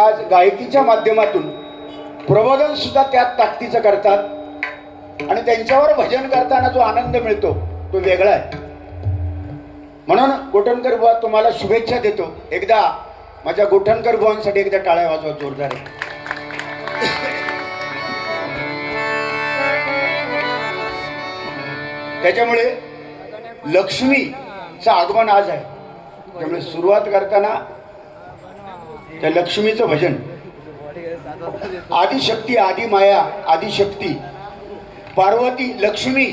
आज गायकीच्या माध्यमातून प्रबोधन सुद्धा त्यात ताकदीचं करतात. आणि त्यांच्यावर भजन करताना जो आनंद मिळतो तो वेगळा आहे. म्हणून गोठणकर बुवा तुम्हाला शुभेच्छा देतो. एकदा माझ्या गोठणकर बुवांसाठी एकदा टाळ्या वाजवा जोरदार त्याच्यामुळे लक्ष्मीचं आगमन आज आहे. त्यामुळे सुरुवात करताना त्या लक्ष्मीचं भजन. आदिशक्ती आदी माया आदिशक्ती. पार्वती लक्ष्मी.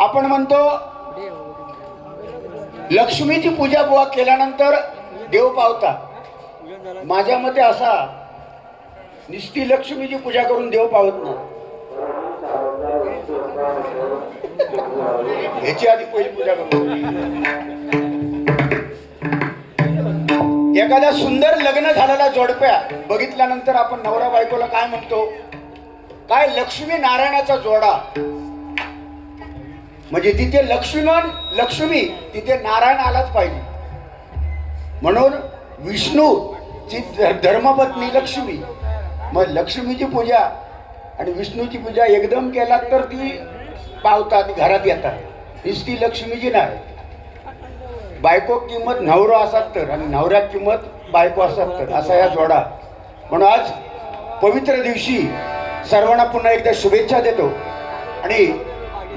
आपण म्हणतो लक्ष्मीची पूजा बुवा केल्यानंतर देव पावता. माझ्या मते असा निस्ती लक्ष्मीची पूजा करून देव पावत नाही. ह्याची आधी पहिली पूजा करतो एखादा सुंदर लग्न झालेला जोडप्या बघितल्यानंतर आपण नवरा बायकोला काय म्हणतो? काय लक्ष्मी नारायणाचा जोडा? म्हणजे तिथे लक्ष्मण लक्ष्मी तिथे नारायण आलाच पाहिजे. म्हणून विष्णूची ची धर्मपत्नी लक्ष्मी. मग लक्ष्मीची पूजा आणि विष्णूची पूजा एकदम केला तर ती पावतात घरात येतात. ती लक्ष्मीची नाही बायको किंमत नवरा असात तर आणि नवऱ्या किंमत बायको असतात तर असा या जोडा. म्हणून आज पवित्र दिवशी सर्वांना पुन्हा एकदा शुभेच्छा देतो आणि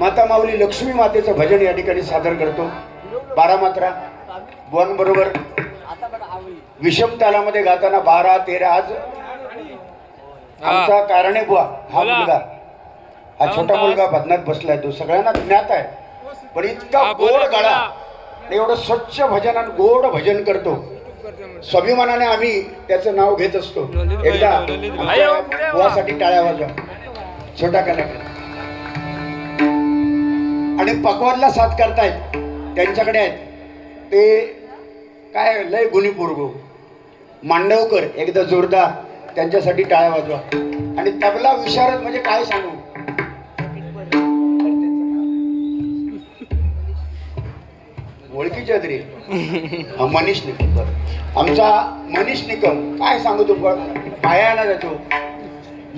माता माऊली लक्ष्मी मातेचं भजन या ठिकाणी सादर करतो. बारा मात्रा बरोबर. विषम तालामध्ये गाताना बारा तेरा आज. आमचा कारणे बुवा हा. मुलगा. हा छोटा मुलगा बदनात बसलाय तो सगळ्यांना ज्ञात आहे. पण इतका गोड गळा. आणि एवढं स्वच्छ भजन आणि गोड भजन करतो. स्वाभिमानाने आम्ही त्याचं नाव घेत असतो. एकदा. बुवासाठी टाळ्या वाजवा. छोटा कलाकार. आणि पकवानला साथ करतायत. त्यांच्याकडे आहेत. ते काय लय गुणी पोरगो मांडवकर एकदा जोरदार. त्यांच्यासाठी टाळ्या वाजवा. आणि तबला विशारद म्हणजे काय सांगू? ओळखीच्या तरी मनीष निकम बरं. आमचा मनीष निकम काय सांगू तू पण? पाया ना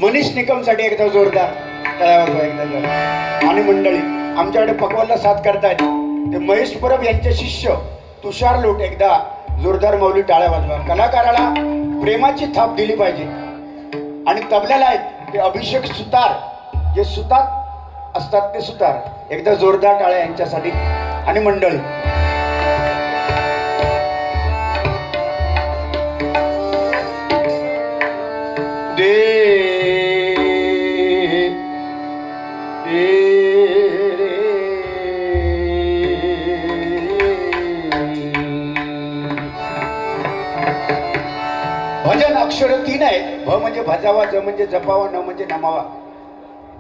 मनीष निकमसाठी एकदा जोरदार टाळ्या वाजवा एकदा जोरदार. आणि मंडळी आमच्याकडे पकवानला साथ करतायत. ते महेश परब यांचे शिष्य तुषार लोट एकदा जोरदार मौली टाळ्या वाजवा. कलाकाराला प्रेमाची थाप दिली पाहिजे. आणि तबल्याला आहेत ते अभिषेक सुतार. जे सुतात असतात ते सुतार. एकदा जोरदार टाळ्या यांच्यासाठी. आणि मंडळी भ म्हणजे भजावा ज म्हणजे जपावा न म्हणजे नमावा.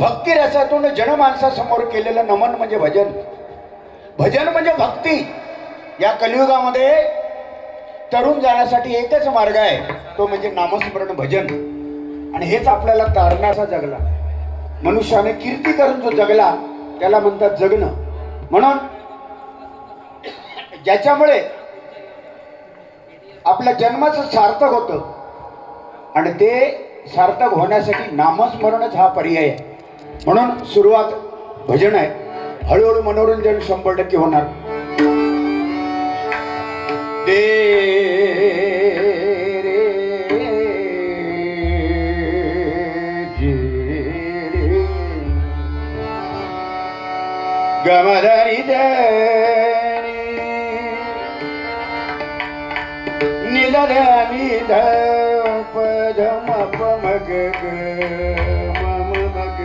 भक्ती रसातून जनमानसासमोर केलेलं नमन म्हणजे भजन. भजन म्हणजे भक्ती. या कलियुगामध्ये तरुण जाण्यासाठी एकच मार्ग आहे तो म्हणजे नामस्मरण भजन. आणि हेच आपल्याला तारणाचा जगला. मनुष्याने कीर्ती करून जो जगला त्याला म्हणतात जगणं. म्हणून ज्याच्यामुळे आपल्या जन्माचं सार्थक होतं आणि ते सार्थक होण्यासाठी नामस्मरणच हा पर्याय आहे. म्हणून सुरुवात भजन आहे. हळूहळू मनोरंजन शंभर टक्के होणार. दे रे जे मप मग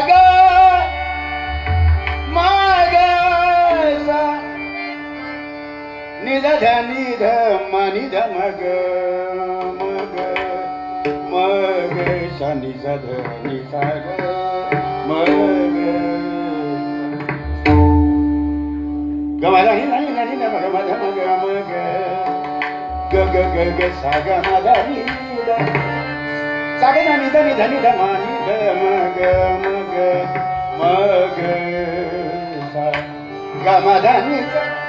ग मम मग सा. निध धनी ध मनि ध मग मग मग सा. नि सा ध नि सा ग मग. गमाधानी नाही नाही न मग मध मग मग. ग ग ग ग सा ग म धा नि द सा ग धा नि ध नि ध नि ध म नि ध म ग म ग म ग सा ग म ध नि जय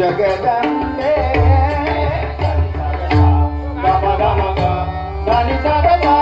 జగదంబే. గమ గమ గని సరదా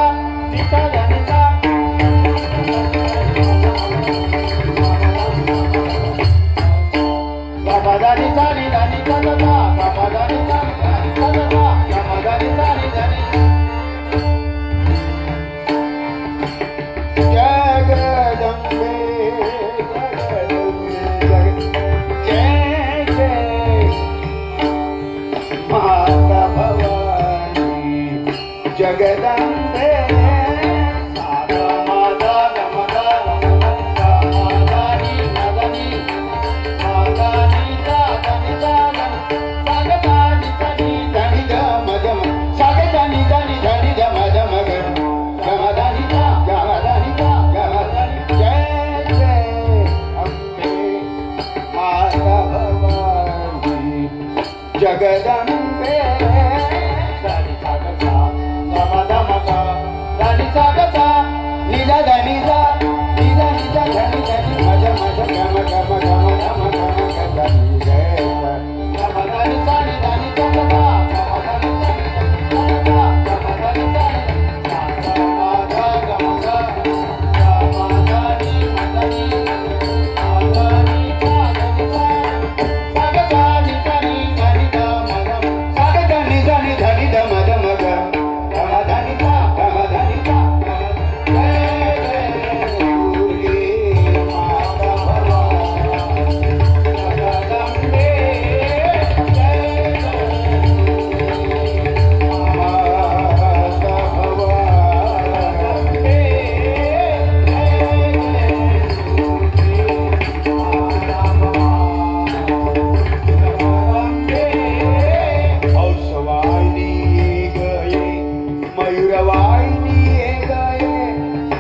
Đầm.